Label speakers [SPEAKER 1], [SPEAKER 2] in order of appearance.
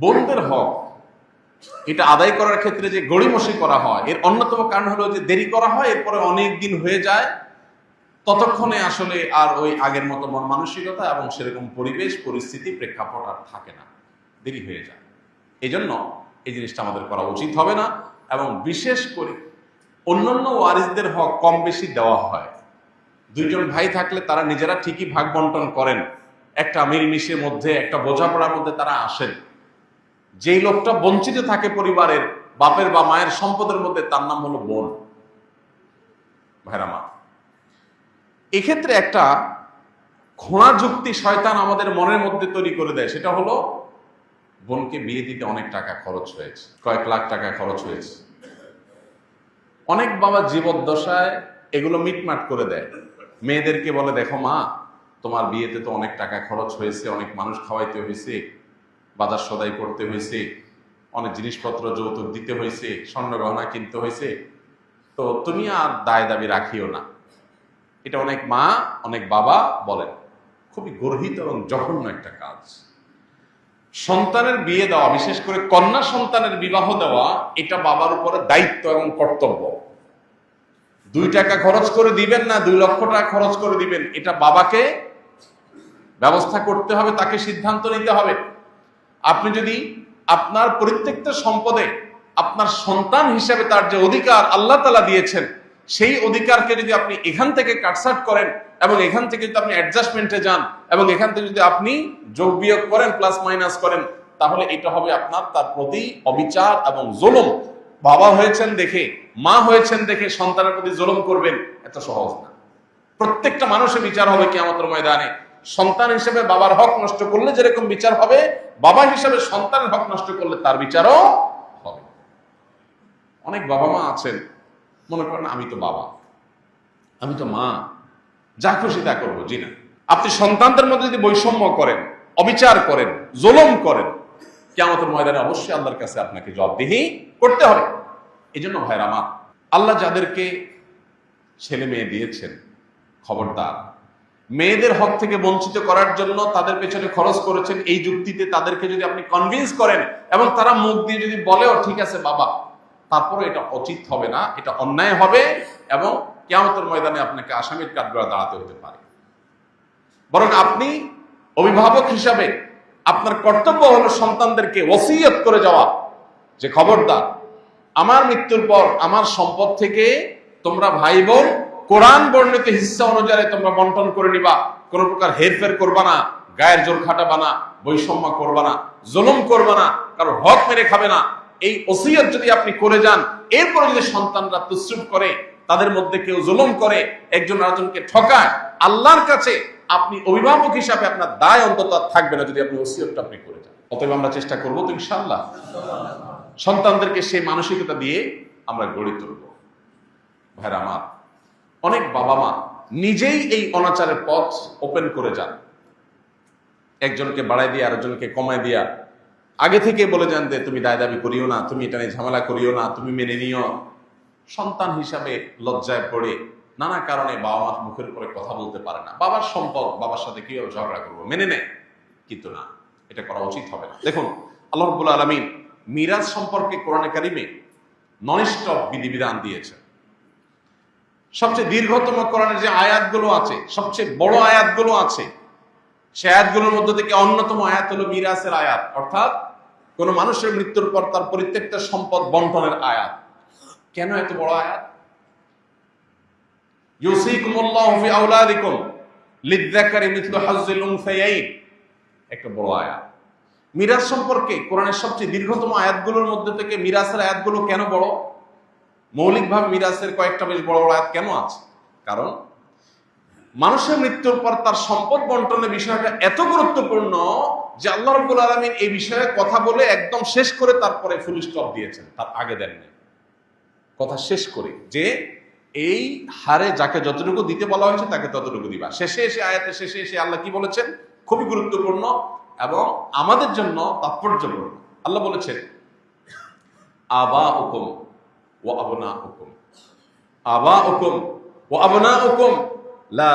[SPEAKER 1] বোনদের হক, এটা আদায় করার ক্ষেত্রে যে গড়িমসি করা হয়, এর অন্যতম কারণ হলো যে দেরি করা হয়, এরপরে অনেক দিন হয়ে যায়, ততক্ষণে আসলে আর ওই আগের মতো মন মানসিকতা এবং সেরকম পরিবেশ, পরিস্থিতি, প্রেক্ষাপট আর থাকে না। দেরি হয়ে যায়। এই জন্য এই জিনিসটা আমাদের করা উচিত হবে না এবং বিশেষ করে অন্যান্য ওয়ারিসদের হক কম বেশি দেওয়া হয়। দুইজন ভাই থাকলে তারা নিজেরা ঠিকই ভাগ বন্টন করেন। একটা মিলমিশের মধ্যে, একটা বোঝাপড়ার মধ্যে তারা আসেন। যেই লোকটা বঞ্চিত থাকে পরিবারের বাপের বা মায়ের সম্পদের মধ্যে, তার নাম হলো বোন। ভাইরা মা, এক্ষেত্রে একটা খোঁড়া যুক্তি শয়তান আমাদের মনের মধ্যে তৈরি করে দেয়। সেটা হলো, বোনকে বিয়ে দিতে অনেক টাকা খরচ হয়েছে, কয়েক লাখ টাকা খরচ হয়েছে। অনেক বাবা জীবদ্দশায় এগুলো মিটমাট করে দেয়। মেয়েদেরকে বলে, দেখো মা, তোমার বিয়েতে তো অনেক টাকা খরচ হয়েছে, অনেক মানুষ খাওয়াইতে হয়েছে বাজার সদাই করতে হয়েছে, অনেক জিনিসপত্র যৌতুক দিতে হয়েছে, স্বর্ণ গহনা কিনতে হয়েছে। তো তুমি আর দায় দাবি রাখিও না। এটা অনেক মা, অনেক বাবা বলেন, খুবই গর্হিত এবং জঘন্য একটা কাজ। সন্তানের বিয়ে দেওয়া, বিশেষ করে কন্যা সন্তানের বিবাহ দেওয়া, এটা বাবার উপরে দায়িত্ব এবং কর্তব্য। দুই টাকা খরচ করে দিবেন না, দুই লক্ষ টাকা খরচ করে দিবেন। এটা বাবাকে ব্যবস্থা করতে হবে, তাকে সিদ্ধান্ত নিতে হবে। আপনি যদি আপনার পরিত্যক্ত সম্পদে আপনার সন্তান হিসেবে তার যে অধিকার আল্লাহ তালা দিয়েছেন, সেই অধিকারকে যদি আপনি এখান থেকে কাটসাট করেন এবং এখান থেকে যদি আপনি অ্যাডজাস্টমেন্টে যান এবং এখান থেকে যদি আপনি যোগ বিয়োগ করেন প্লাস মাইনাস করেন, তাহলে এটা হবে আপনার তার প্রতি অবিচার এবং জুলুম। বাবা হয়েছেন দেখে, মা হয়েছেন দেখে সন্তানের প্রতি জুলুম করবেন, এত সহজ না। প্রত্যেকটা মানুষের বিচার হবে কিয়ামতের ময়দানে। সন্তান হিসেবে বাবার হক নষ্ট করলে যেরকম বিচার হবে, বাবা হিসেবে সন্তানের হক নষ্ট করলে তার বিচারও হবে। অনেক বাবা মা আছেন, মনে করেন, আমি তো বাবা, আমি তো মা, যা খুশি তা করব, জি না। আপনি সন্তানদের মধ্যে যদি বৈষম্য করেন, অবিচার করেন, জোলম করেন কেমতের ময়দানে অবশ্যই আল্লাহর কাছে আপনাকে জবাবদিহি করতে হবে। এই জন্য ভাইরা মা আল্লাহ যাদেরকে ছেলে মেয়ে দিয়েছেন, খবরদার মেয়েদের হক থেকে বঞ্চিত করার জন্য তাদের পেছনে খরচ করেছেন এই যুক্তিতে তাদেরকে যদি আপনি কনভিন্স করেন এবং তারা মুখ দিয়ে যদি বলেও ঠিক আছে বাবা। তারপরে এটা উচিত হবে না, এটা অন্যায় হবে এবং কেয়ামতের ময়দানে আপনাকে আসামির কাঠগড়া দাঁড়াতে হতে পারে। বরং আপনি অভিভাবক হিসাবে আপনার কর্তব্য হলো সন্তানদেরকে ওসিয়ত করে যাওয়া। যে খবরদার, আমার মৃত্যুর পর আমার সম্পদ থেকে তোমরা ভাই বোন কোরআন বর্ণিত হিস্সা অনুযায়ী তোমরা বন্টন করে নিবা। কোন প্রকার হেরফের করবা না, গায়ের জোর খাটাবা না, বৈষম্য করবা না, জুলুম করবা না, কারও হক মেরে খাবে না। এই ওসিয়ত যদি আপনি করে যান, এরপরে যদি সন্তানরা তুশ্রুপ করে, তাদের মধ্যে কেউ জুলুম করে, একজন আরেকজনকে ঠকায়, আল্লাহর কাছে আপনি অভিভাবক হিসাবে আপনার দায় অন্তত থাকবে না যদি আপনি ওসিয়তটা আপনি করে যান। অতএব আমরা চেষ্টা করব তো ইনশাআল্লাহ। সন্তানদেরকে সেই মানসিকতা দিয়ে আমরা গড়ে তুলব। ভাইরা আমার অনেক বাবা মা নিজেই এই অনাচারের পথ ওপেন করে যান। একজনকে বাড়াই দিয়ে, আরেকজনকে কমায় দিয়া। আগে থেকে বলে যান যে, তুমি দায় দাবি করিও না, তুমি এটা নিয়ে ঝামেলা করিও না, তুমি মেনে নিও। সন্তান হিসাবে লজ্জায় পড়ে নানা কারণে বাবা মার মুখের উপরে কথা বলতে পারে না। বাবার সম্পদ, বাবার সাথে কীভাবে ঝগড়া করব? মেনে নেয়, কিন্তু না, এটা করা উচিত হবে না। দেখুন, আল্লাহ রব্বুল আলমিন মিরাজ সম্পর্কে কোরআনে কারিমে ননিষ্ঠ বিধিবিধান দিয়েছে সবচেয়ে দীর্ঘতম কোরআনের যে আয়াতগুলো আছে, সবচেয়ে বড় আয়াতগুলো আছে, সে আয়াতগুলোর মধ্যে থেকে অন্যতম আয়াত হলো মিরাসের আয়াত, অর্থাৎ কোন মানুষের মৃত্যুর পর তার পরিত্যক্ত সম্পদ বন্টনের আয়াত। কেন এত বড় আয়াত? একটা বড় আয়াত। মিরাজ সম্পর্কে কোরআনের সবচেয়ে দীর্ঘতম আয়াতগুলোর মধ্যে থেকে মিরাসের আয়াতগুলো কেন বড়? মৌলিকভাবে মিরাজের কয়েকটা বেশ বড় বড় আয়াত কেন আছে? কারণ মানুষের মৃত্যুর পর তার সম্পদ বন্টনের বিষয়টা এত গুরুত্বপূর্ণ যে আল্লাহ রব্বুল আলমিন এই বিষয়ে কথা বলে একদম শেষ করে তারপরে ফুল স্টপ দিয়েছেন, তার আগে দেননি। কথা শেষ করে যে এই হারে যাকে যতটুকু দিতে বলা হয়েছে তাকে ততটুকু দিবা। শেষে এসে আয়াতে শেষে এসে আল্লাহ কি বলেছেন? খুবই গুরুত্বপূর্ণ এবং আমাদের জন্য তাৎপর্যপূর্ণ। আল্লাহ বলেছেন আবা হুকুম ও আবনা হুকুম আবা হুকুম ও আবনা হুকুম লা